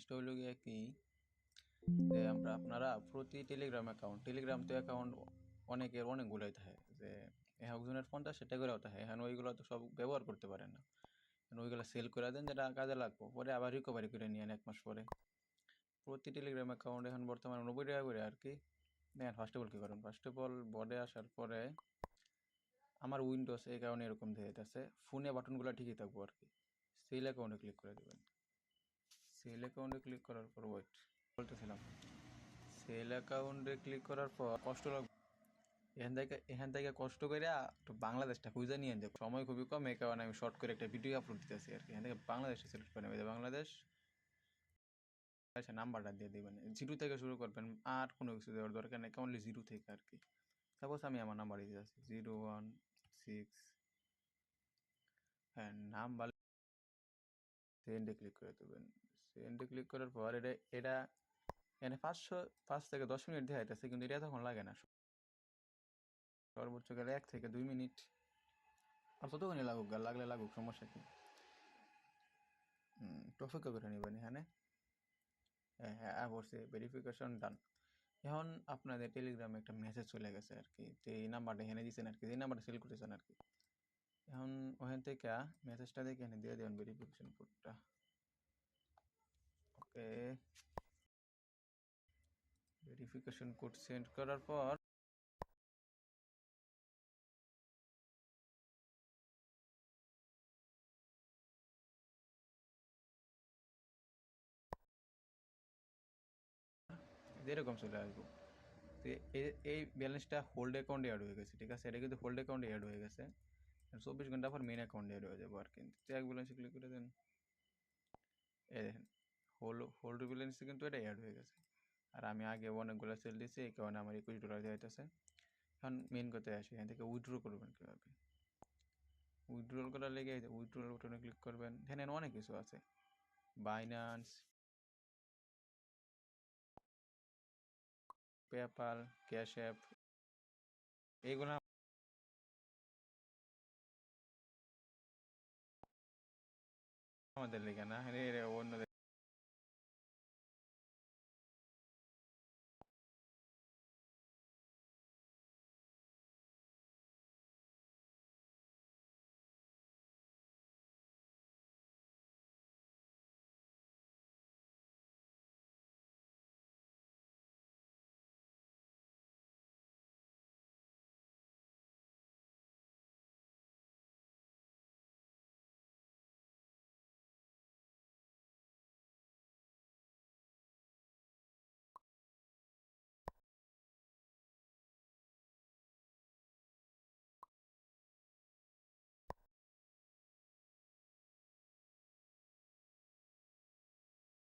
জিনিসটা হলো গিয়ে কি, যে আমরা আপনারা প্রতি টেলিগ্রাম অ্যাকাউন্ট টেলিগ্রাম তো অ্যাকাউন্ট অনেকের অনেকগুলোই থাকে। যে একজনের ষাটটা করেও থাকে। এখন ওইগুলো তো সব ব্যবহার করতে পারেন না। ওইগুলো সেল করে দেন, যেটা কাজে লাগবো। পরে আবার রিকভারি করে নিয়ে এক মাস পরে। প্রতি টেলিগ্রাম অ্যাকাউন্ট এখন বর্তমানে নব্বই টাকা করে আর কি। দেখেন ফার্স্ট অফ অল কী করেন? ফার্স্ট অফ অল বোর্ডে আসার পরে আমার উইন্ডোজ এই কারণে এরকম দেখাইতেছে। ফোনে বাটনগুলো ঠিকই থাকব আর কি। সেল অ্যাকাউন্টে ক্লিক করে দেবেন। সেল অ্যাকাউন্টে ক্লিক করার পর ওয়েট বলতেছিলাম। সেল অ্যাকাউন্টে ক্লিক করার পর, কষ্ট লাগবে এখান থেকে এখান থেকে কষ্ট করে একটু বাংলাদেশটা খুঁজে নিয়ে যাব। সময় খুবই কম, এই কারণে আমি শর্ট করে একটা ভিডিও আপলোড দিতেছি আর কি। এখান থেকে বাংলাদেশটা সিলেক্ট করে নেবে। বাংলাদেশ আচ্ছা নাম্বারটা দিয়ে দেবেন। জিরো থেকে শুরু করবেন, আর কোনো কিছু দেওয়ার দরকার নেই অনলি জিরো থেকে আর কি। সাপোজ আমি আমার নাম্বার দিতে যাচ্ছি, জিরো ওয়ান সিক্স হ্যাঁ নাম্বার সেন্ডে ক্লিক করে দেবেন। সেন্ডে ক্লিক করার পর এটা এটা এখানে পাঁচশো, পাঁচ থেকে দশ মিনিট দেখাইতেছে, কিন্তু এটা তখন লাগে না। সর্বোচ্চ গেলে এক থেকে দুই মিনিট। আর ততক্ষণই লাগুক গা, লাগলে লাগুক, সমস্যা কি? একটু করে নেবেন এখানে। হ্যাঁ হ্যাঁ বলছে ভেরিফিকেশন ডান এখন আপনাদের টেলিগ্রামে একটা মেসেজ চলে গেছে আর কি, যে এই নাম্বারটা এখানে দিচ্ছেন আর কি এই নাম্বারটা সেল করতেছেন আর কি। এখন ওখান থেকে মেসেজটা দেখে এখানে দিয়ে দেবেন ভেরিফিকেশন কোডটা ওকে। ভেরিফিকেশন কোড সেন্ড করার পর এরকম চলে আসব। তো এই ব্যালেন্সটা হোল্ড অ্যাকাউন্টে অ্যাড হয়ে গেছে, ঠিক আছে? এটা কিন্তু হোল্ড অ্যাকাউন্টে অ্যাড হয়ে গেছে। চব্বিশ ঘণ্টা পর মেন অ্যাকাউন্টে অ্যাড হয়ে যাব আর কিন্তু চেক ব্যালেন্সে ক্লিক করে দেন। এই দেখেন হোল্ড হোল্ড ব্যালেন্সে কিন্তু এটা অ্যাড হয়ে গেছে। আর আমি আগে অনেকগুলো সেল দিয়েছি, এই কারণে আমার একুশ ডলার যাইতেছে এখন মেন কথায় আসি, এখান থেকে উইথড্র করবেন কীভাবে? উইথড্রল করার লেগে উইথড্রল বাটনে ক্লিক করবেন, এখানে অনেক কিছু আছে। বাইন্যান্স পেপাল ক্যাশ অ্যাপ এইগুলো আমাদের লেগে না অন্য